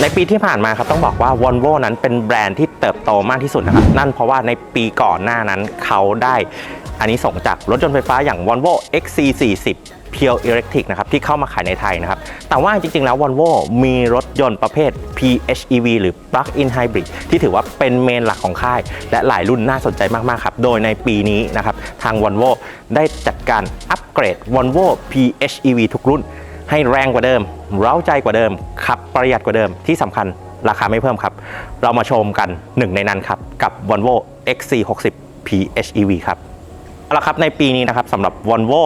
ในปีที่ผ่านมาครับต้องบอกว่า Volvo นั้นเป็นแบรนด์ที่เติบโตมากที่สุดนะครับนั่นเพราะว่าในปีก่อนหน้านั้นเขาได้อันนี้ส่งจากรถยนต์ไฟฟ้าอย่าง Volvo XC40 Pure Electric นะครับที่เข้ามาขายในไทยนะครับ แต่ว่าจริงๆ แล้ว Volvo มีรถยนต์ประเภท PHEV หรือ Plug-in Hybrid ที่ถือว่าเป็นเมนหลักของค่าย และหลายรุ่นน่าสนใจมากๆ ครับ โดยในปีนี้นะครับ ทาง Volvo ได้จัดการอัปเกรด Volvo PHEV ทุกรุ่น ให้แรงกว่าเดิม เร้าใจกว่าเดิม ขับประหยัดกว่าเดิมที่สำคัญราคาไม่เพิ่มครับ เรามาชมกันหนึ่งในนั้นครับ กับ Volvo XC60 PHEV ครับเอาละครับในปีนี้นะครับสำหรับ Volvo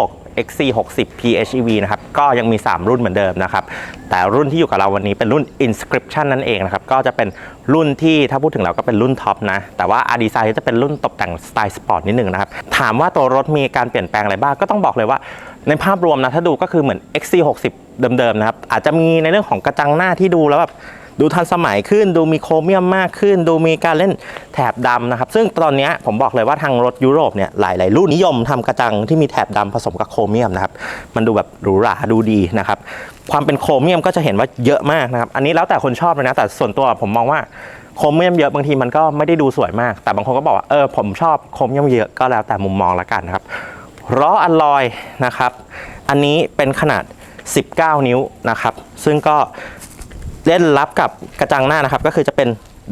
XC60 PHEV นะครับก็ยังมี 3 รุ่นเหมือนเดิมนะครับ แต่รุ่นที่อยู่กับเราวันนี้เป็นรุ่น Inscription นั่นเองนะครับ ก็จะเป็นรุ่นที่ถ้าพูดถึงแล้วก็เป็นรุ่นท็อปนะ แต่ว่าอาร์ดีไซน์จะเป็นรุ่นตกแต่งสไตล์สปอร์ตนิดหนึ่งนะครับ ถามว่าตัวรถมีการเปลี่ยนแปลงอะไรบ้างก็ต้องบอกเลยว่า ในภาพรวมนะถ้าดูก็คือเหมือน XC60 เดิมๆนะครับ อาจจะมีในเรื่องของกระจังหน้าที่ดูแล้วแบบดูทันสมัยขึ้น ดูมีโครเมียมมากขึ้น ดูมีการเล่นแถบดำนะครับ ซึ่งตอนนี้ผมบอกเลยว่าทางรถยุโรปเนี่ยหลาย ๆ รุ่นนิยมทำกระจังที่มีแถบดำผสมกับโครเมียมนะครับ มันดูแบบหรูหราดูดีนะครับ ความเป็นโครเมียมก็จะเห็นว่าเยอะมากนะครับ อันนี้แล้วแต่คนชอบเลยนะ แต่ส่วนตัวผมมองว่าโครเมียมเยอะบางทีมันก็ไม่ได้ดูสวยมาก แต่บางคนก็บอกว่าเออผมชอบโครเมียมเยอะก็แล้วแต่มุมมองละกันนะครับ ล้ออัลลอยนะครับ อันนี้เป็นขนาด 19 นิ้วนะครับ ซึ่งก็เล่นรับกับกระจังหน้านะครับ ก็คือจะเป็น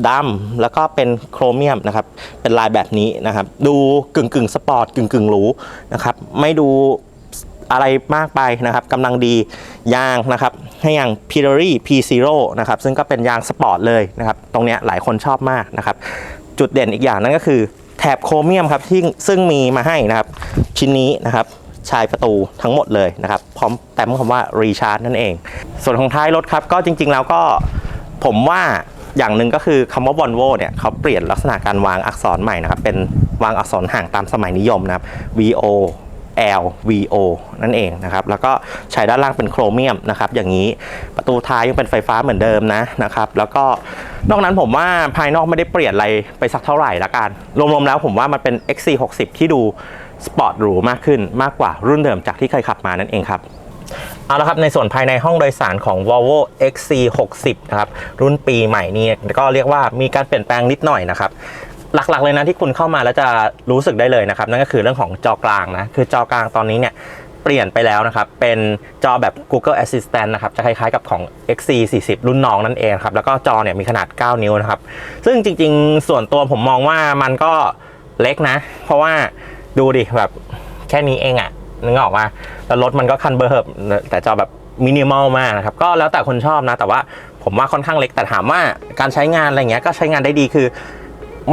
ดำแล้วก็เป็นโครเมียมนะครับ เป็นลายแบบนี้นะครับ ดูกึ่งกึ่งสปอร์ตกึ่งกึ่งหรูนะครับ ไม่ดูอะไรมากไปนะครับกำลังดียางนะครับ ให้ยาง p i r e P0 นะครับ ซึ่งก็เป็นยางสปอร์ตเลยนะครับ ตรงเนี้ยหลายคนชอบมากนะครับ จุดเด่นอีกอย่างนั่นก็คือ แถบโครเมียมครับที่ซึ่งมีมาให้นะครับ ชิ้นนี้นะครับชายประตูทั้งหมดเลยนะครับ พร้อมแต้มคำว่ารีชาร์จนั่นเอง ส่วนของท้ายรถครับ ก็จริง ๆ แล้วก็ผมว่าอย่างหนึ่งก็คือคำว่า Volvo เนี่ยเขาเปลี่ยนลักษณะการวางอักษรใหม่นะครับ เป็นวางอักษรห่างตามสมัยนิยมนะครับ VO L VO นั่นเองนะครับ แล้วก็ใช้ด้านล่างเป็นโครเมียมนะครับ อย่างนี้ประตูท้ายยังเป็นไฟฟ้าเหมือนเดิมนะนะครับ แล้วก็นอกนั้นผมว่าภายนอกไม่ได้เปลี่ยนอะไรไปสักเท่าไหร่ละกัน รวมๆแล้วผมว่ามันเป็น XC60 ที่ดูสปอร์ตหรูมากขึ้นมากกว่ารุ่นเดิมจากที่เคยขับมานั่นเองครับเอาละครับในส่วนภายในห้องโดยสารของ Volvo XC60 นะครับรุ่นปีใหม่นี้ก็เรียกว่ามีการเปลี่ยนแปลงนิดหน่อยนะครับ หลักๆเลยนะที่คุณเข้ามาแล้วจะรู้สึกได้เลยนะครับ นั่นก็คือเรื่องของจอกลางนะ คือจอกลางตอนนี้เนี่ยเปลี่ยนไปแล้วนะครับ เป็นจอแบบ Google Assistant นะครับ จะคล้ายๆกับของ XC40 รุ่นน้องนั่นเองครับ แล้วก็จอเนี่ยมีขนาด 9 นิ้วนะครับ ซึ่งจริงๆ ส่วนตัวผมมองว่ามันก็เล็กนะ เพราะว่าดูดิแบบแค่นี้เองอะนึกออกมาแล้วรถมันก็คันเบอร์เฮิบแต่จอแบบมินิมอลมากนะครับ ก็แล้วแต่คนชอบนะ แต่ว่าผมว่าค่อนข้างเล็ก แต่ถามว่าการใช้งานอะไรเงี้ยก็ใช้งานได้ดีคือ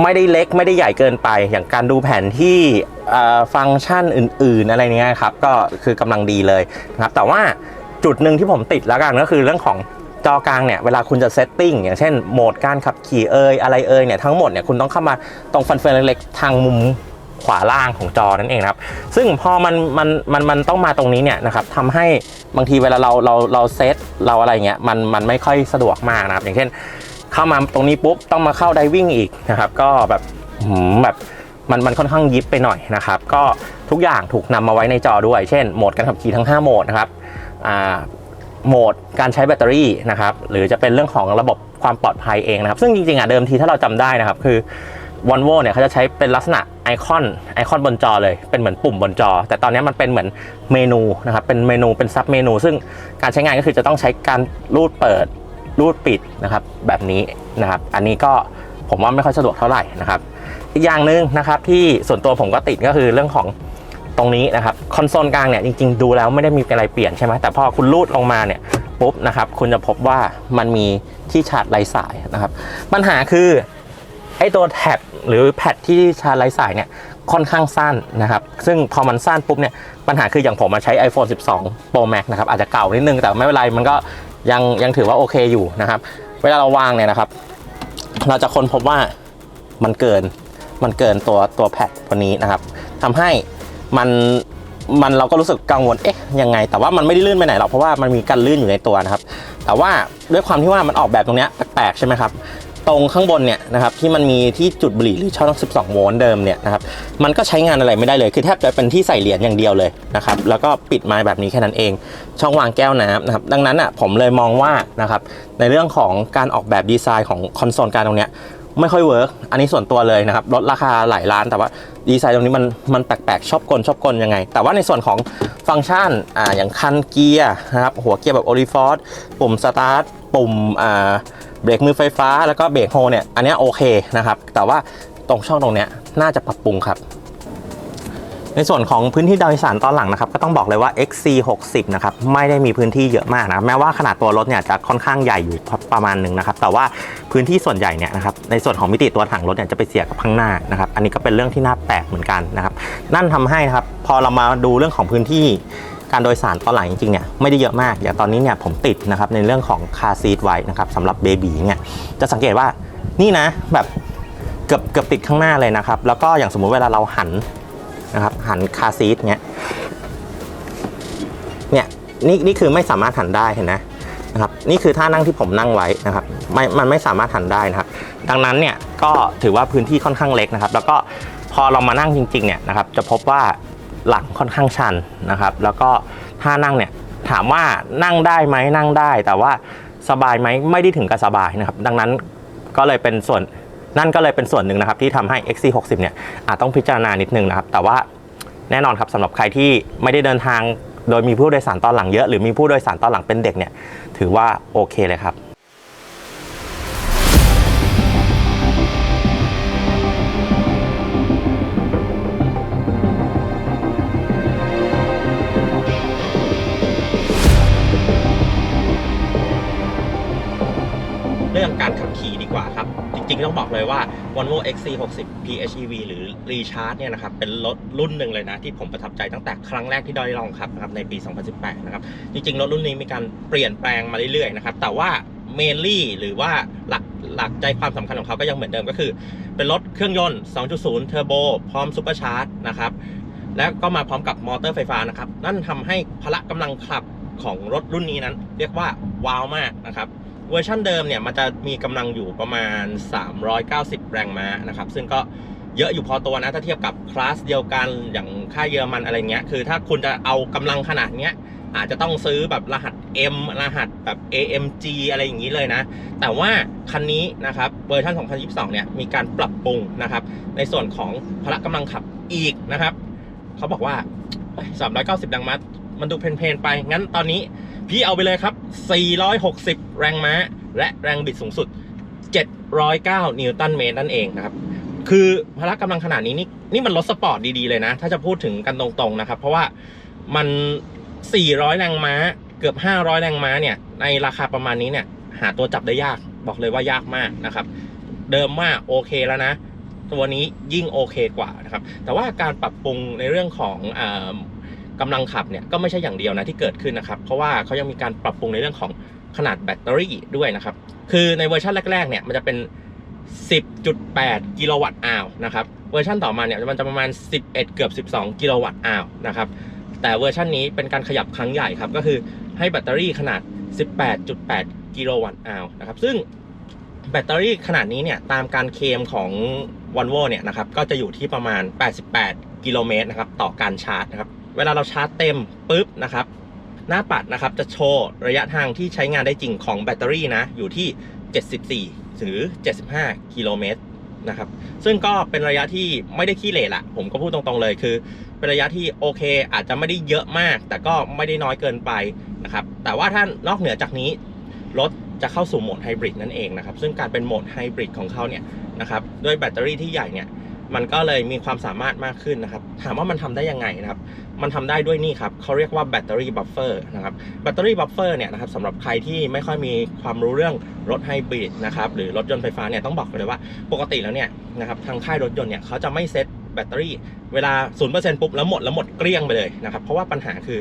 ไม่ได้เล็กไม่ได้ใหญ่เกินไป อย่างการดูแผนที่ฟังก์ชันอื่น ๆ อะไรเนี้ยครับ ก็คือกำลังดีเลยนะครับ แต่ว่าจุดหนึ่งที่ผมติดแล้วกันก็คือเรื่องของจอกลางเนี่ยเวลาคุณจะเซตติ้งอย่างเช่นโหมดการขับขี่เอ่ยอะไรเอ่ยเนี่ยทั้งหมดเนี่ยคุณต้องเข้ามาตรงฟันเฟืองเล็กๆทางมุมขวาล่างของจอนั่นเองครับ ซึ่งพอมันมันมันมันต้องมาตรงนี้เนี่ยนะครับทำให้บางทีเวลาเราเราเราเซตเราอะไรเงี้ยมันมันไม่ค่อยสะดวกมากนะครับ อย่างเช่น เข้ามาตรงนี้ปุ๊บต้องมาเข้าไดวิ่งอีกนะครับ ก็แบบมแบบมันมันค่อนข้างยิบไปหน่อยนะครับ ก็ทุกอย่างถูกนำมาไว้ในจอด้วย เช่นโหมดการขับขี่ทั้ง 5 โหมดนะครับโหมดการใช้แบตเตอรี่นะครับ หรือจะเป็นเรื่องของระบบความปลอดภัยเองนะครับ ซึ่งจริงๆอะเดิมทีถ้าเราจำได้นะครับ คือ v o l v o เนี่ยเขาจะใช้เป็นลักษณะไอคอนไอคอนบนจอเลยเป็นเหมือนปุ่มบนจอ แต่ตอนนี้มันเป็นเหมือนเมนูนะครับเป็นเมนูเป็นซับเมนู ซึ่งการใช้งานก็คือจะต้องใช้การรูดเปิด รูดปิดนะครับแบบนี้นะครับ อันนี้ก็ผมว่าไม่ค่อยสะดวกเท่าไหร่นะครับ อีกอย่างหนึ่งนะครับที่ส่วนตัวผมก็ติดก็คือเรื่องของตรงนี้นะครับคอนโซลกลางเนี่ยจริงๆดูแล้วไม่ได้มีอะไรเปลี่ยนใช่ไหมแต่พอคุณรูดลงมาเนี่ยปุ๊บนะครับคุณจะพบว่ามันมีที่ชาร์จไร้สายนะครับ ปัญหาคือไอ้ตัวแท็บหรือแพดที่ชาร์จไร้สายเนี่ยค่อนข้างสั้นนะครับ ซึ่งพอมันสั้นปุ๊บเนี่ยปัญหาคืออย่างผมมาใช้ iPhone 12 Pro Max นะครับอาจจะเก่านิดนึงแต่ไม่เป็นไรมันก็ ยังยังถือว่าโอเคอยู่นะครับ เวลาเราวางเนี่ยนะครับ เราจะค้นพบว่ามันเกินมันเกินตัวตัวแพดตัวนี้นะครับทำให้มันมันเราก็รู้สึกกังวลเอ๊ะยังไง แต่ว่ามันไม่ได้ลื่นไปไหนหรอกเพราะว่ามันมีกันลื่นอยู่ในตัวนะครับ แต่ว่าด้วยความที่ว่ามันออกแบบตรงเนี้ยแปลกๆใช่ไหมครับ ตรงข้างบนเนี่ยนะครับที่มันมีที่จุดบุหรี่หรือช่อง12 โวลต์เดิมเนี่ยนะครับมันก็ใช้งานอะไรไม่ได้เลย คือแทบจะเป็นที่ใส่เหรียญอย่างเดียวเลยนะครับแล้วก็ปิดไม้แบบนี้แค่นั้นเอง ช่องวางแก้วน้ำนะครับดังนั้นอะผมเลยมองว่านะครับในเรื่องของการออกแบบดีไซน์ของคอนโซลการตรงเนี้ยไม่ค่อยเวิร์กอันนี้ส่วนตัวเลยนะครับลดราคาหลายล้านแต่ว่าดีไซน์ตรงนี้มันมันแปลกๆ ชอบกลชอบกลยังไง แต่ว่าในส่วนของฟังก์ชันอ่าอย่างคันเกียร์นะครับหัวเกียร์แบบโอลิฟอร์ปุ่มสตาร์ทปุ่มอ่า เบรกมือไฟฟ้าแล้วก็เบรกโฮเนี่ยอันนี้โอเคนะครับ แต่ว่าตรงช่องตรงเนี้ยน่าจะปรับปรุงครับ ในส่วนของพื้นที่โดยสารตอนหลังนะครับ ก็ต้องบอกเลยว่า XC60 นะครับไม่ได้มีพื้นที่เยอะมากนะแม้ว่าขนาดตัวรถเนี่ยจะค่อนข้างใหญ่อยู่ประมาณหนึ่งนะครับ แต่ว่าพื้นที่ส่วนใหญ่เนี่ยนะครับในส่วนของมิติตัวถังรถเนี่ยจะไปเสียกับข้างหน้านะครับ อันนี้ก็เป็นเรื่องที่น่าแปลกเหมือนกันนะครับ นั่นทำให้นะครับพอเรามาดูเรื่องของพื้นที่ การโดยสารตอนหลังจริงๆเนี่ยไม่ได้เยอะมาก อย่างตอนนี้เนี่ยผมติดนะครับในเรื่องของคาซีทไว้นะครับสำหรับเบบีเนี่ยจะสังเกตว่านี่นะแบบเกือบเกือบติดข้างหน้าเลยนะครับ แล้วก็อย่างสมมุติเวลาเราหันนะครับหันคาซีทเนี่ยเนี่ยนี่นี่คือไม่สามารถหันได้เห็นไหมนะครับนี่คือท่านั่งที่ผมนั่งไว้นะครับไม่มันไม่สามารถหันได้นะครับ ดังนั้นเนี่ยก็ถือว่าพื้นที่ค่อนข้างเล็กนะครับ แล้วก็พอเรามานั่งจริงๆเนี่ยนะครับจะพบว่า หลังค่อนข้างชันนะครับ แล้วก็ท่านั่งเนี่ยถามว่านั่งได้ไหมนั่งได้ แต่ว่าสบายไหมไม่ได้ถึงกับสบายนะครับ ดังนั้นก็เลยเป็นส่วนนั่นก็เลยเป็นส่วนหนึ่งนะครับที่ทำให้ XC60 เนี่ยอาจต้องพิจารณานิดนึงนะครับ แต่ว่าแน่นอนครับสำหรับใครที่ไม่ได้เดินทางโดยมีผู้โดยสารตอนหลังเยอะ หรือมีผู้โดยสารตอนหลังเป็นเด็กเนี่ยถือว่าโอเคเลยครับ Volvo XC60 PHEV หรือ Recharge เนี่ยนะครับเป็นรถรุ่นหนึ่งเลยนะที่ผมประทับใจตั้งแต่ครั้งแรกที่ได้ลองขับนะครับในปี 2018 นะครับ จริงๆ รถรุ่นนี้มีการเปลี่ยนแปลงมาเรื่อยๆ นะครับ แต่ว่า mainly หรือว่าหลักหลักใจความสำคัญของเขาก็ยังเหมือนเดิมก็คือ เป็นรถเครื่องยนต์ 2.0 เทอร์โบ พร้อมซูเปอร์ชาร์จนะครับและก็มาพร้อมกับมอเตอร์ไฟฟ้านะครับ นั่นทำให้พละกำลังขับของรถรุ่นนี้นั้น เรียกว่าว้าวมากนะครับ เวอร์ชันเดิมเนี่ยมันจะมีกำลังอยู่ประมาณ 390 แรงม้านะครับ ซึ่งก็เยอะอยู่พอตัวนะถ้าเทียบกับคลาสเดียวกันอย่างค่ายเยอรมันอะไรเงี้ยคือถ้าคุณจะเอากำลังขนาดเนี้ยอาจจะต้องซื้อแบบรหัส M รหัสแบบ AMG อะไรอย่างนี้เลยนะ แต่ว่าคันนี้นะครับเวอร์ชัน2022 เนี่ยมีการปรับปรุงนะครับ ในส่วนของพละกำลังขับอีกนะครับ เขาบอกว่า 390แรงม้ามันดูเพลนๆไป งั้นตอนนี้ พี่เอาไปเลยครับ 460 แรงม้า และแรงบิดสูงสุด 709 นิวตันเมตรนั่นเองนะครับ คือพละกำลังขนาดนี้นี่นี่มันรถสปอร์ตดีๆเลยนะ ถ้าจะพูดถึงกันตรงๆนะครับ เพราะว่ามัน 400 แรงม้า เกือบ 500 แรงม้าเนี่ย ในราคาประมาณนี้เนี่ย หาตัวจับได้ยาก บอกเลยว่ายากมากนะครับ เดิมว่าโอเคแล้วนะ ตัวนี้ยิ่งโอเคกว่านะครับ แต่ว่าการปรับปรุงในเรื่องของ อากำลังขับเนี่ยก็ไม่ใช่อย่างเดียวนะที่เกิดขึ้นนะครับ เพราะว่าเขายังมีการปรับปรุงในเรื่องของขนาดแบตเตอรี่ด้วยนะครับ คือในเวอร์ชันแรกๆเนี่ยมันจะเป็น 10.8 กิโลวัตต์อาวนะครับเวอร์ชันต่อมาเนี่ยมันจะประมาณ 11 เกือบ 12 กิโลวัตต์อาวนะครับแต่เวอร์ชันนี้เป็นการขยับครั้งใหญ่ครับก็คือให้แบตเตอรี่ขนาด 18.8 กิโลวัตต์อาวนะครับซึ่งแบตเตอรี่ขนาดนี้เนี่ยตามการเคมของ v o l v o เนี่ยนะครับก็จะอยู่ที่ประมาณ 88 กิโลเมตรนะครับต่อการชาร์จนะครับ เวลาเราชาร์จเต็มปุ๊บนะครับ หน้าปัดนะครับจะโชว์ระยะทางที่ใช้งานได้จริงของแบตเตอรี่นะ อยู่ที่ 74 หรือ 75 กิโลเมตรนะครับ ซึ่งก็เป็นระยะที่ไม่ได้ขี้เหร่ละ ผมก็พูดตรงๆเลยคือ เป็นระยะที่โอเค อาจจะไม่ได้เยอะมาก แต่ก็ไม่ได้น้อยเกินไปนะครับ แต่ว่าถ้านอกเหนือจากนี้ รถจะเข้าสู่โหมดไฮบริดนั่นเองนะครับ ซึ่งการเป็นโหมดไฮบริดของเขาเนี่ยนะครับ ด้วยแบตเตอรี่ที่ใหญ่เนี่ย มันก็เลยมีความสามารถมากขึ้นนะครับ ถามว่ามันทำได้ยังไงนะครับ มันทำได้ด้วยนี่ครับเขาเรียกว่าแบตเตอรี่บัฟเฟอร์นะครับแบตเตอรี่บัฟเฟอร์เนี่ยนะครับสำหรับใครที่ไม่ค่อยมีความรู้เรื่องรถไฮบริดนะครับหรือรถยนต์ไฟฟ้าเนี่ยต้องบอกเลยว่าปกติแล้วเนี่ยนะครับทางค่ายรถยนต์เนี่ยเขาจะไม่เซ็ตแบตเตอรี่เวลา 0%ปุ๊บแล้วหมดแล้วหมดเกลี้ยงไปเลยนะครับเพราะว่าปัญหาคือ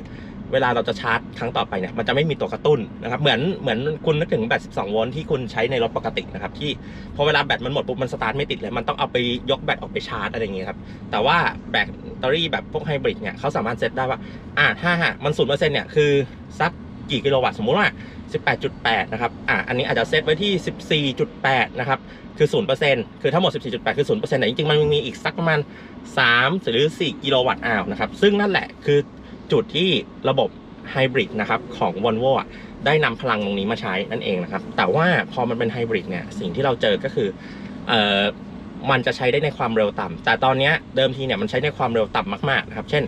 เวลาเราจะชาร์จครั้งต่อไปเนี่ยมันจะไม่มีตัวกระตุ้นนะครับเหมือนเหมือนคุณนึกถึงแบต 12 โวลต์ที่คุณใช้ในรถปกตินะครับที่พอเวลาแบตมันหมดปุ๊บมันสตาร์ทไม่ติดเลย มันต้องเอาไปยกแบตออกไปชาร์จอะไรอย่างเงี้ยครับแต่ว่าแบต เตอรี่แบบพวกไฮบริดเนี่ยเขาสามารถเซตได้ว่า อ่าถ้าหากมัน0%เปอร์เซ็นต์เนี่ยคือสักกี่กิโลวัตต์สมมุติว่า 18.8 นะครับ อะอันนี้อาจจะเซตไว้ที่ 14.8 นะครับ คือ 0%คือทั้งหมด 14.8 คือ 0%แต่จริงๆ มันมีอีกสักประมาณ 3 หรือ 4 กิโลวัตต์อาวนะครับ ซึ่งนั่นแหละคือจุดที่ระบบไฮบริดนะครับของ Volvo อ่ได้นำพลังตรงนี้มาใช้นั่นเองนะครับ แต่ว่าพอมันเป็นไฮบริดเนี่ย สิ่งที่เราเจอก็คือเอ่อ มันจะใช้ได้ในความเร็วต่ำแต่ตอนนี้เดิมทีเนี่ยมันใช้ในความเร็วต่ำมากๆนะครับ เช่น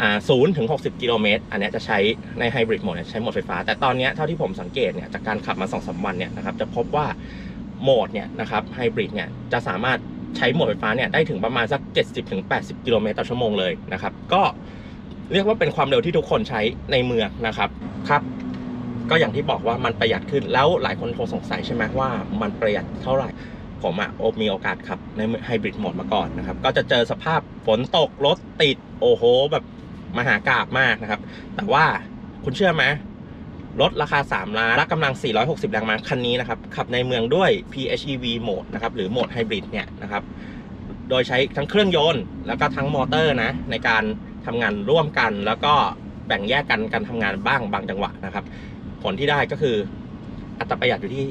อ่าศูนย์ถึง 60 กิโลเมตร อันนี้จะใช้ในไฮบริดโหมดใช้โหมดไฟฟ้า แต่ตอนนี้เท่าที่ผมสังเกตเนี่ยจากการขับมา2อสวันเนี่ยนะครับจะพบว่าโหมดเนี่ยนะครับไฮบริดเนี่ยจะสามารถใช้โหมดไฟฟ้าเนี่ยได้ถึงประมาณสัก 70-80 กิโลเมตรต่อชั่วโมงเลยนะครับ ก็เรียกว่าเป็นความเร็วที่ทุกคนใช้ในเมืองนะครับครับก็อย่างที่บอกว่ามันประหยัดขึ้นแล้วหลายคนคงสงสัยใช่ไหมว่ามันประหยัดเท่าไหร่ ผมอะโอมีโอกาสขับในไฮบริดโหมดมาก่อนนะครับ ก็จะเจอสภาพฝนตกรถติดโอ้โห แบบมหากราบมากนะครับ แต่ว่าคุณเชื่อไหมรถราคา 3 ล้านและกำลัง 460 แรงม้าคันนี้นะครับ ขับในเมืองด้วย PHEV โหมดนะครับ หรือโหมดไฮบริดเนี่ยนะครับ โดยใช้ทั้งเครื่องยนต์ แล้วก็ทั้งมอเตอร์นะ ในการทำงานร่วมกัน แล้วก็แบ่งแยกกันการทำงานบ้างบางจังหวะนะครับ ผลที่ได้ก็คืออัตราประหยัดอยู่ที่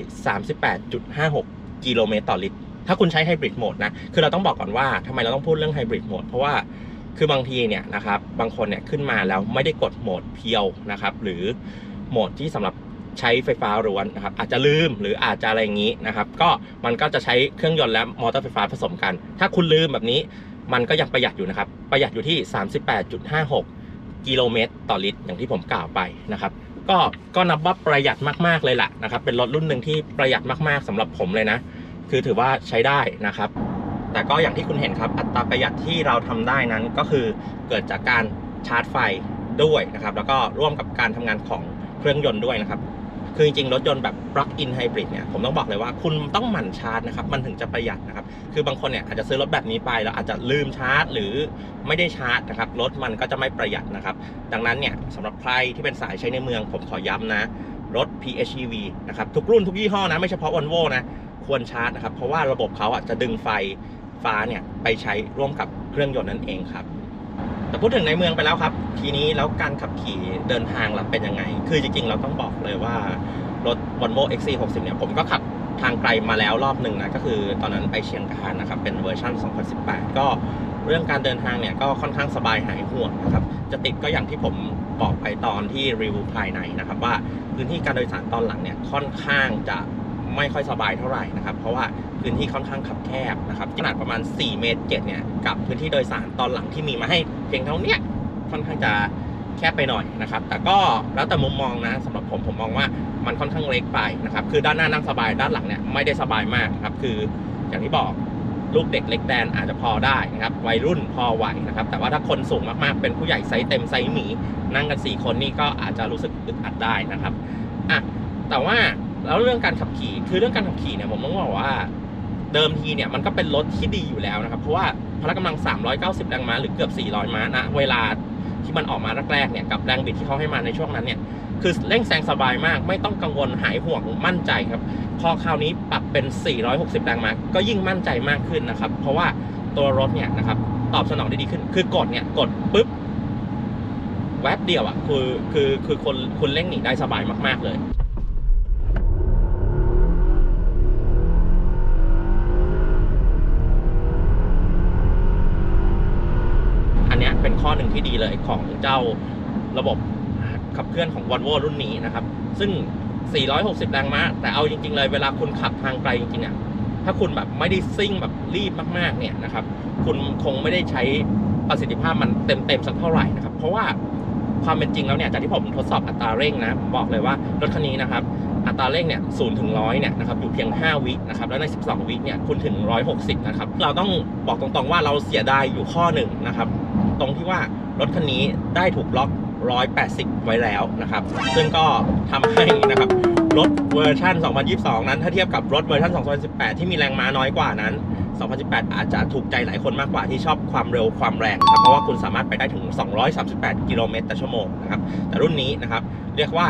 38.56 กิโลเมตรต่อลิตร ถ้าคุณใช้ไฮบริดโหมดนะ คือเราต้องบอกก่อนว่าทำไมเราต้องพูดเรื่องไฮบริดโหมดเพราะว่าคือบางทีเนี่ยนะครับบางคนเนี่ยขึ้นมาแล้วไม่ได้กดโหมดเพียวนะครับ หรือโหมดที่สำหรับใช้ไฟฟ้าล้วนนะครับอาจจะลืมหรืออาจจะอะไรอย่างนี้นะครับ ก็มันก็จะใช้เครื่องยนต์และมอเตอร์ไฟฟ้าผสมกัน ถ้าคุณลืมแบบนี้มันก็ยังประหยัดอยู่นะครับ ประหยัดอยู่ที่ 38.56 กิโลเมตรต่อลิตร อย่างที่ผมกล่าวไปนะครับ ก็ก็นับว่าประหยัดมากๆเลยล่ะนะครับ เป็นรถรุ่นหนึ่งที่ประหยัดมากๆสำหรับผมเลยนะ คือถือว่าใช้ได้นะครับ แต่ก็อย่างที่คุณเห็นครับอัตราประหยัดที่เราทำได้นั้นก็คือเกิดจากการชาร์จไฟด้วยนะครับ แล้วก็ร่วมกับการทำงานของเครื่องยนต์ด้วยนะครับ คือจริงๆ รถยนต์แบบ plug-in hybrid เนี่ย ผมต้องบอกเลยว่าคุณต้องหมั่นชาร์จนะครับ มันถึงจะประหยัดนะครับ คือบางคนเนี่ยอาจจะซื้อรถแบบนี้ไป แล้วอาจจะลืมชาร์จ หรือไม่ได้ชาร์จนะครับ รถมันก็จะไม่ประหยัดนะครับ ดังนั้นเนี่ยสำหรับใครที่เป็นสายใช้ในเมือง ผมขอย้ำนะ รถ PHEV นะครับ ทุกรุ่นทุกยี่ห้อนะ ไม่เฉพาะ Volvo นะ ควรชาร์จนะครับ เพราะว่าระบบเขาอะจะดึงไฟฟ้าเนี่ยไปใช้ร่วมกับเครื่องยนต์นั่นเองครับ แต่พูดถึงในเมืองไปแล้วครับ ทีนี้แล้วการขับขี่เดินทางล่ะเป็นยังไง คือจริง ๆ เราต้องบอกเลยว่ารถ Volvo XC60 เนี่ยผมก็ขับทางไกลมาแล้วรอบหนึ่งนะก็คือตอนนั้นไปเชียงคานนะครับ เป็นเวอร์ชัน2018 ก็เรื่องการเดินทางเนี่ยก็ค่อนข้างสบายหายห่วงนะครับ จะติดก็อย่างที่ผมบอกไปตอนที่รีวิวภายในนะครับ ว่าพื้นที่การโดยสารตอนหลังเนี่ยค่อนข้างจะ ไม่ค่อยสบายเท่าไหร่นะครับ เพราะว่าพื้นที่ค่อนข้างคับแคบนะครับขนาดประมาณ 4 เมตร7เนี่ยกับพื้นที่โดยสารตอนหลังที่มีมาให้เพียงเท่านี้ค่อนข้างจะแคบไปหน่อยนะครับ แต่ก็แล้วแต่มุมมองนะสำหรับผมผมมองว่ามันค่อนข้างเล็กไปนะครับ คือด้านหน้านั่งสบายด้านหลังเนี่ยไม่ได้สบายมากครับ คืออย่างที่บอกลูกเด็กเล็กแดนอาจจะพอได้นะครับ วัยรุ่นพอไหวนะครับ แต่ว่าถ้าคนสูงมากๆ เป็นผู้ใหญ่ไซส์เต็มไซส์หมี นั่งกัน 4 คนนี่ก็อาจจะรู้สึกอึดอัดได้นะครับอะแต่ว่า แล้วเรื่องการขับขี่คือเรื่องการขับขี่เนี่ยผมต้องบอกว่าเดิมทีเนี่ยมันก็เป็นรถที่ดีอยู่แล้วนะครับเพราะว่าพละกำลัง 390 แรงม้าหรือเกือบ 400 ม้านะเวลาที่มันออกมาแรกๆเนี่ยกับแรงบิดที่เขาให้มาในช่วงนั้นเนี่ยคือเร่งแซงสบายมาก ไม่ต้องกังวลหายห่วงมั่นใจครับ พอคราวนี้ปรับเป็น 460 แรงม้าก็ยิ่งมั่นใจมากขึ้นนะครับ เพราะว่าตัวรถเนี่ยนะครับตอบสนองได้ดีขึ้น คือกดเนี่ยกดปุ๊บแวบเดียวอะคือคือคือคนคุณเร่งหนีได้สบายมากๆเลย อันเนี้ยเป็นข้อหนึ่ง ที่ดีเลยของเจ้าระบบขับเคลื่อนของ Volvo รุ่นนี้นะครับ ซึ่ง 460 แรงม้า แต่เอาจริง ๆ เลยเวลาคุณขับทางไกลจริงๆอะถ้าคุณแบบไม่ได้ซิ่งแบบรีบมากๆเนี่ยนะครับ คุณคงไม่ได้ใช้ประสิทธิภาพมันเต็มๆสักเท่าไหร่นะครับ เพราะว่าความเป็นจริงแล้วเนี่ยจากที่ผมทดสอบอัตราเร่งนะบอกเลยว่ารถคันนี้นะครับ อัตราเร่งเนี่ยศูนย์ถึงร้อยเนี่ยนะครับอยู่เพียง 5 วินะครับแล้วใน 12 วิเนี่ยคุณถึง 160 นะครับ เราต้องบอกตรงๆว่าเราเสียดายอยู่ข้อหนึ่งนะครับ ตรงที่ว่ารถคันนี้ได้ถูกล็อก 180 ไว้แล้วนะครับ ซึ่งก็ทำให้นะครับรถเวอร์ชัน 2022 นั้น ถ้าเทียบกับรถเวอร์ชัน 2018 ที่มีแรงม้าน้อยกว่านั้น 2018 อาจจะถูกใจหลายคนมากกว่าที่ชอบความเร็วความแรงครับเพราะว่าคุณสามารถไปได้ถึง 238 กิโลเมตรต่อชั่วโมงนะครับ แต่รุ่นนี้นะครับ เรียกว่า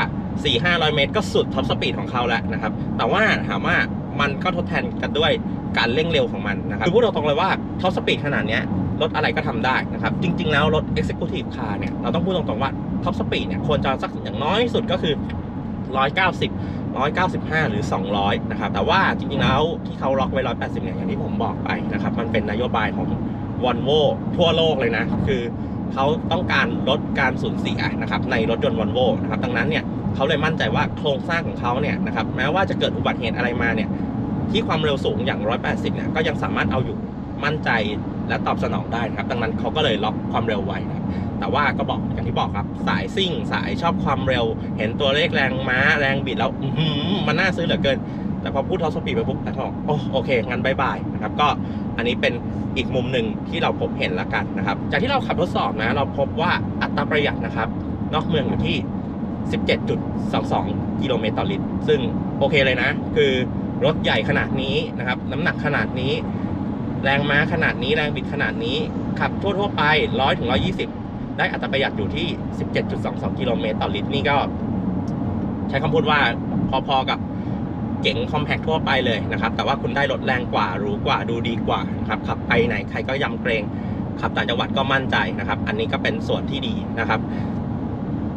4-500 เมตร ก็สุดท็อปสปีดของเขาแล้วนะครับ แต่ว่าถามว่ามันก็ทดแทนกันด้วยการเร่งเร็วของมันนะครับคือพูดตรงๆเลยว่าท็อปสปีดขนาดนี้ รถอะไรก็ทำได้นะครับ จริง ๆ แล้วรถ Executive Car เนี่ย เราต้องพูดตรงๆว่าท็อปสปีดเนี่ยควรจะสักอย่างน้อยสุดก็คือ 190 195 หรือ 200 นะครับ แต่ว่าจริง ๆ แล้วที่เขาล็อกไว้ 180 เนี่ย อย่างที่ผมบอกไปนะครับ มันเป็นนโยบายของ v o l v o ทั่วโลกเลยนะ คือเขาต้องการลดการสูญเสียนะครับในรถยนต์ v o l v o นะครับ ดังนั้นเนี่ยเขาเลยมั่นใจว่าโครงสร้างของเขาเนี่ยนะครับ แม้ว่าจะเกิดอุบัติเหตุอะไรมาเนี่ยที่ความเร็วสูงอย่าง 180 เนี่ย ก็ยังสามารถเอาอยู่ มั่นใจและตอบสนองได้นะครับ ดังนั้นเขาก็เลยล็อกความเร็วไว้นะครับแต่ว่าก็บอกอย่างที่บอกครับ สายซิ่ง สายชอบความเร็ว เห็นตัวเลขแรงม้าแรงบิดแล้วมันน่าซื้อเหลือเกิน แต่พอพูดท็อปสปีดไปปุ๊บแต่ก็บอกโอ้โอเค งั้นบายบายนะครับ ก็อันนี้เป็นอีกมุมหนึ่งที่เราพบเห็นละกันนะครับ จากที่เราขับทดสอบนะ เราพบว่าอัตราประหยัดนะครับ นอกเมืองอยู่ที่ 17.22 กิโลเมตรต่อลิตร ซึ่งโอเคเลยนะ คือรถใหญ่ขนาดนี้นะครับ น้ำหนักขนาดนี้ แรงม้าขนาดนี้แรงบิดขนาดนี้ ขับทั่วๆไป 100ถึง120 ได้อัตราประหยัดอยู่ที่ 17.22 กิโลเมตรต่อลิตรนี่ก็ ใช้คำพูดว่าพอๆกับเก๋งคอมแพคทั่วไปเลยนะครับ แต่ว่าคุณได้รถแรงกว่าหรู้กว่าดูดีกว่านะครับขับไปไหนใครก็ยำเกรงขับต่างจังหวัดก็มั่นใจนะครับ อันนี้ก็เป็นส่วนที่ดีนะครับ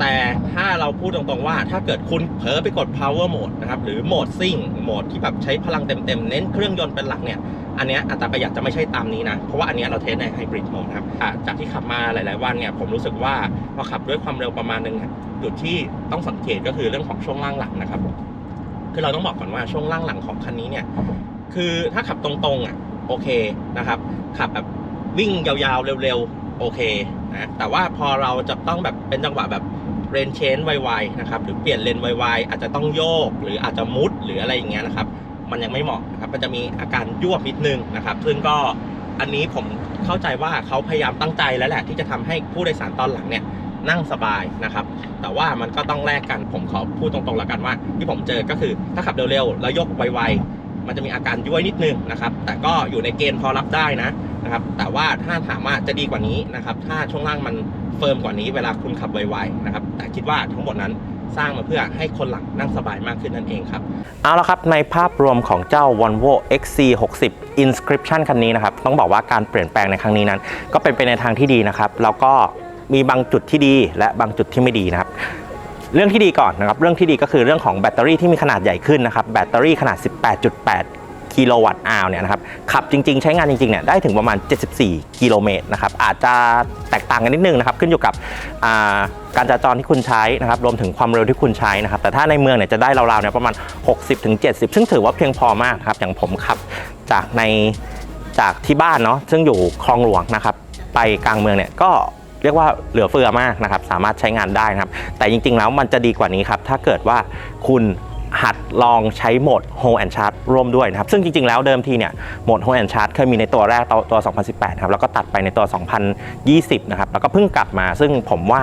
แต่ถ้าเราพูดตรงๆว่าถ้าเกิดคุณเผลอไปกด power mode นะครับ หรือโหมดซิ่งโหมดที่แบบใช้พลังเต็มๆ เน้นเครื่องยนต์เป็นหลักเนี่ย อันเนี้ยอัตราประหยัดจะไม่ใช่ตามนี้นะ เพราะว่าอันเนี้ยเราเทสในไฮบริดโหมดครับ จากที่ขับมาหลายๆวันเนี่ย ผมรู้สึกว่าพอขับด้วยความเร็วประมาณนึงจุดที่ต้องสังเกตก็คือเรื่องของช่วงล่างหลังนะครับ คือเราต้องบอกก่อนว่าช่วงล่างหลังของคันนี้เนี่ย คือถ้าขับตรงๆอะโอเคนะครับ ขับแบบวิ่งยาวๆเร็วๆโอเคนะแต่ว่าพอเราจะต้องแบบเป็นจังหวะแบบ เรนเชนไวๆนะครับหรือเปลี่ยนเลนไวๆอาจจะต้องโยก หรืออาจจะมุดหรืออะไรอย่างเงี้ยนะครับ มันยังไม่เหมาะนะครับมันจะมีอาการยั่วนิดนึงนะครับ ซึ่งก็อันนี้ผมเข้าใจว่าเขาพยายามตั้งใจแล้วแหละที่จะทำให้ผู้โดยสารตอนหลังเนี่ยนั่งสบายนะครับ แต่ว่ามันก็ต้องแลกกันผมขอพูดตรงๆแล้วกันว่า ที่ผมเจอก็คือถ้าขับเร็วๆแล้วยกไวๆ มันจะมีอาการย้วยนิดนึงนะครับ แต่ก็อยู่ในเกณฑ์พอรับได้นะนะครับ แต่ว่าถ้าถามว่าจะดีกว่านี้นะครับ ถ้าช่วงล่างมันเฟิร์มกว่านี้เวลาคุณขับไวๆนะครับ แต่คิดว่าทั้งหมดนั้นสร้างมาเพื่อให้คนหลังนั่งสบายมากขึ้นนั่นเองครับ เอาละครับ ในภาพรวมของเจ้า Volvo XC60 Inscription คันนี้นะครับ ต้องบอกว่าการเปลี่ยนแปลงในครั้งนี้นั้น ก็เป็นไปในทางที่ดีนะครับ แล้วก็มีบางจุดที่ดีและบางจุดที่ไม่ดีนะครับ เรื่องที่ดีก่อนนะครับเรื่องที่ดีก็คือเรื่องของแบตเตอรี่ที่มีขนาดใหญ่ขึ้นนะครับแบตเตอรี่ขนาด 18.8กิโลวัตต์อาวเนี่ยนะครับขับจริงๆ ใช้งานจริงๆเนี่ยได้ถึงประมาณ 74 กิโลเมตรนะครับอาจจะแตกต่างกันนิดนึงนะครับขึ้นอยู่กับการจราจรที่คุณใช้นะครับรวมถึงความเร็วที่คุณใช้นะครับแต่ถ้าในเมืองเนี่ยจะได้ราวๆเนี่ยประมาณ 60-70 ซึ่งถือว่าเพียงพอมากครับอย่างผมขับจากในจากที่บ้านเนาะซึ่งอยู่คลองหลวงนะครับไปกลางเมืองเนี่ยก็ เรียกว่าเหลือเฟือมากนะครับ สามารถใช้งานได้นะครับ แต่จริงๆแล้วมันจะดีกว่านี้ครับ ถ้าเกิดว่าคุณหัดลองใช้โหมด Hold and Charge ร่วมด้วยนะครับ ซึ่งจริง ๆ แล้วเดิมทีเนี่ยโหมด Hold and Charge เคยมีในตัวแรกตัวตัว 2018 ครับ แล้วก็ตัดไปในตัว 2020 นะครับ แล้วก็เพิ่งกลับมา ซึ่งผมว่า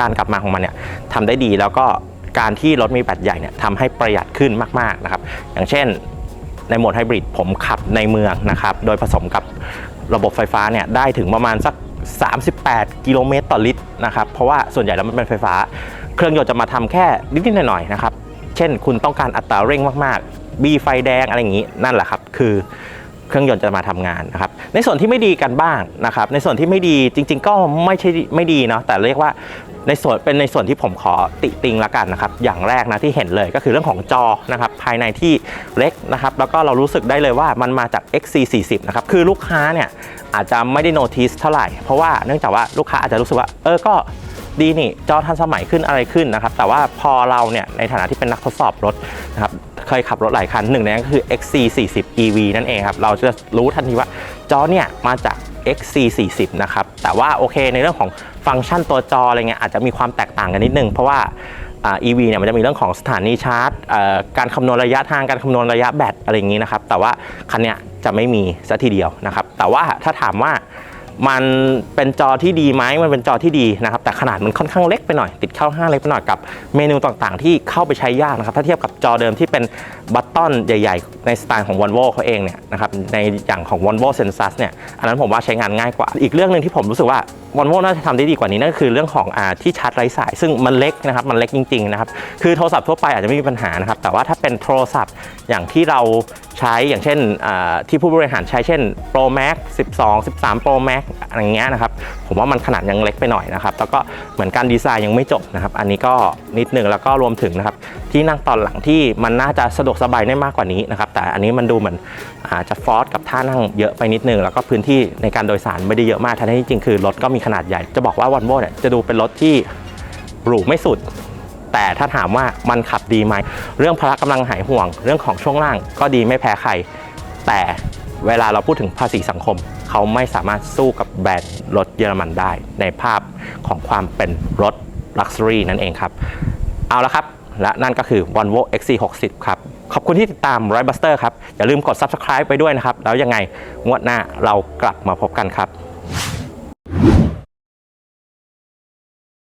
การกลับมาของมันเนี่ยทำได้ดีแล้วก็การที่รถมีแบตใหญ่เนี่ยทำให้ประหยัดขึ้นมากๆนะครับ อย่างเช่นในโหมดไฮบริดผมขับในเมืองนะครับ โดยผสมกับระบบไฟฟ้าเนี่ยได้ถึงประมาณสัก 38 กิโลเมตรต่อลิตรนะครับเพราะว่าส่วนใหญ่แล้วมันเป็นไฟฟ้า เครื่องยนต์จะมาทำแค่นิดๆหน่อยๆนะครับเช่น คุณต้องการอัตราเร่งมากๆ บีไฟแดงอะไรอย่างนี้นั่นแหละครับ คือ เครื่องยนต์จะมาทำงานนะครับ ในส่วนที่ไม่ดีกันบ้างนะครับ ในส่วนที่ไม่ดีจริง ๆ ก็ไม่ใช่ไม่ดีเนาะแต่เรียกว่าในส่วนเป็นในส่วนที่ผมขอติติงละกันนะครับ อย่างแรกนะที่เห็นเลยก็คือเรื่องของจอนะครับภายในที่เล็กนะครับ แล้วก็เรารู้สึกได้เลยว่ามันมาจาก XC40 นะครับ คือลูกค้าเนี่ยอาจจะไม่ได้โน้ติสเท่าไหร่ เพราะว่าเนื่องจากว่าลูกค้าอาจจะรู้สึกว่า เออก็ ดีนี่จอทันสมัยขึ้นอะไรขึ้นนะครับ แต่ว่าพอเราเนี่ยในฐานะที่เป็นนักทดสอบรถนะครับเคยขับรถหลายคันหนึ่งในนั้นก็คือ XC40 EV นั่นเองครับ เราจะรู้ทันทีว่าจอเนี่ยมาจาก XC40 นะครับ แต่ว่าโอเคในเรื่องของฟังก์ชันตัวจออะไรเงี้ยอาจจะมีความแตกต่างกันนิดนึง เพราะว่า EV เนี่ยมันจะมีเรื่องของสถานีชาร์จ การคำนวณระยะทางการคำนวณระยะแบตอะไรอย่างนี้นะครับ แต่ว่าคันเนี้ยจะไม่มีซะทีเดียวนะครับ แต่ว่าถ้าถามว่า มันเป็นจอที่ดีไหมมันเป็นจอที่ดีนะครับ แต่ขนาดมันค่อนข้างเล็กไปหน่อย ติดเข้าห้างเล็กไปหน่อยกับเมนูต่างๆ ที่เข้าไปใช้ยากนะครับ ถ้าเทียบกับจอเดิมที่เป็นบัตตอนใหญ่ ๆ ในสไตล์ของ Volvo เขาเองเนี่ยนะครับ ในอย่างของ Volvo Sensus เนี่ย อันนั้นผมว่าใช้งานง่ายกว่า อีกเรื่องหนึ่งที่ผมรู้สึกว่า Volvo น่าจะทำได้ดีกว่านี้นั่นก็คือเรื่องของอาที่ชาร์จไร้สาย ซึ่งมันเล็กนะครับ มันเล็กจริงๆนะครับ คือโทรศัพท์ทั่วไปอาจจะไม่มีปัญหานะครับ แต่ว่าถ้าเป็นโทรศัพท์อย่างที่เรา ใช้อย่างเช่นที่ผู้บริหารใช้เช่น Pro Max 12 13 Pro Max อะไรอย่างเงี้ยนะครับ ผมว่ามันขนาดยังเล็กไปหน่อยนะครับ แล้วก็เหมือนการดีไซน์ยังไม่จบนะครับ อันนี้ก็นิดนึงแล้วก็รวมถึงนะครับ ที่นั่งตอนหลังที่มันน่าจะสะดวกสบายได้มากกว่านี้นะครับ แต่อันนี้มันดูเหมือนอาจจะฟอร์สกับท่านั่งเยอะไปนิดนึง แล้วก็พื้นที่ในการโดยสารไม่ได้เยอะมากทั้งที่จริงคือรถก็มีขนาดใหญ่ จะบอกว่าวันโวเนี่ยจะดูเป็นรถที่หรูไม่สุด แต่ถ้าถามว่ามันขับดีไหม เรื่องพละกำลังหายห่วง เรื่องของช่วงล่างก็ดีไม่แพ้ใคร แต่เวลาเราพูดถึงภาษีสังคม เขาไม่สามารถสู้กับแบรนด์รถเยอรมันได้ ในภาพของความเป็นรถ Luxury นั่นเองครับ เอาละครับ และนั่นก็คือ Volvo XC60 ครับ ขอบคุณที่ติดตาม r i d e Buster ครับ อย่าลืมกด Subscribe ไปด้วยนะครับ แล้วยังไงงวดหน้าเรากลับมาพบกันครับ